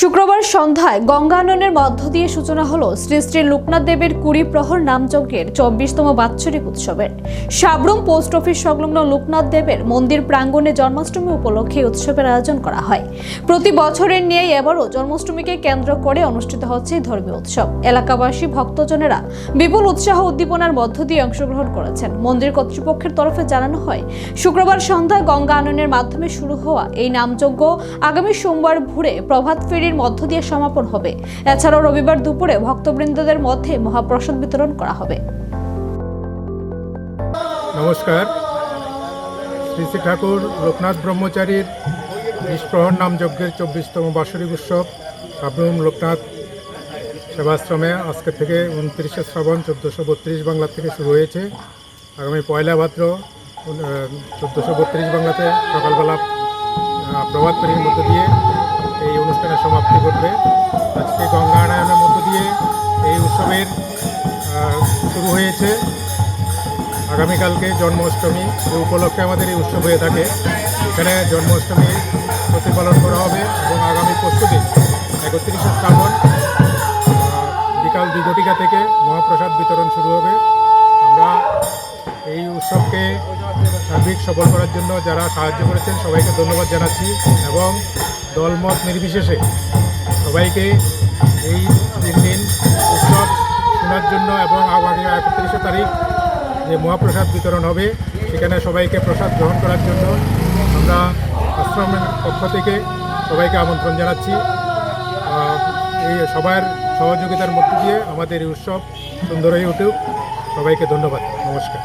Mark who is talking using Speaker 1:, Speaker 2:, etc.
Speaker 1: শুক্রবার সন্ধ্যায় গঙ্গাননের মধ্য দিয়ে সূচনা হলো শ্রী শ্রী লোকনাথ দেবের কুড়ি প্রহর নামযজ্ঞের চব্বিশতম বাৎসরিক উৎসবের। সাবরুম পোস্ট অফিস সংলগ্ন লোকনাথ দেবের মন্দির প্রাঙ্গণে জন্মাষ্টমী উপলক্ষে উৎসবের আয়োজন করা হয়। প্রতি বছরের নিয়েই এবারও জন্মাষ্টমীকে কেন্দ্র করে অনুষ্ঠিত হচ্ছে ধর্মীয় উৎসব। এলাকাবাসী, ভক্তজনেরা বিপুল উৎসাহ উদ্দীপনার মধ্য দিয়ে অংশগ্রহণ করেছেন। মন্দির কর্তৃপক্ষের তরফে জানানো হয়, শুক্রবার সন্ধ্যায় গঙ্গা আননের মাধ্যমে শুরু হওয়া এই নামযজ্ঞ আগামী সোমবার ভোরে প্রভাত ফেরির মধ্য দিয়ে সমাপন হবে। এছাড়াও রবিবার দুপুরে ভক্তবৃন্দদের মধ্যে মহাপ্রসাদ বিতরণ করা হবে।
Speaker 2: নমস্কার। শ্রী শ্রী ঠাকুর লোকনাথ ব্রহ্মচারীর বিষ্প্রহর নাম যজ্ঞের চব্বিশতম বার্ষিক উৎসব। সাবরুম লোকনাথ সেবাশ্রমে আজকে থেকে উনত্রিশে শ্রাবণ চোদ্দোশো বত্রিশ বাংলা থেকে শুরু হয়েছে। আগামী পয়লা ভাদ্র চোদ্দোশো বত্রিশ বাংলাতে সকালবেলা প্রভাত মধ্য দিয়ে এই অনুষ্ঠানের সমাপ্তি ঘটবে। আজকে গঙ্গানায়নের মধ্য দিয়ে এই উৎসবের শুরু হয়েছে। আগামীকালকে জন্মাষ্টমী এই উপলক্ষে আমাদের এই উৎসব হয়ে থাকে। এখানে জন্মাষ্টমী প্রতিপালন করা হবে এবং আগামী পরশুদিন একত্রিশে শ্রাবণ বিকাল দুই ঘটিকা থেকে মহাপ্রসাদ বিতরণ শুরু হবে। আমরা এই উৎসবকে সার্বিক সফল করার জন্য যারা সাহায্য করেছেন সবাইকে ধন্যবাদ জানাচ্ছি এবং দলমত নির্বিশেষে সবাইকে এই তিন দিন উৎসব শোনার জন্য এবং আগামী একত্রিশে তারিখ যে মহাপ্রসাদ বিতরণ হবে, সেখানে সবাইকে প্রসাদ গ্রহণ করার জন্য আমরা আশ্রমের পক্ষ থেকে সবাইকে আমন্ত্রণ জানাচ্ছি। এই সবার সহযোগিতার মধ্য দিয়ে আমাদের এই উৎসব সুন্দর হয়ে উঠুক। সবাইকে ধন্যবাদ। নমস্কার।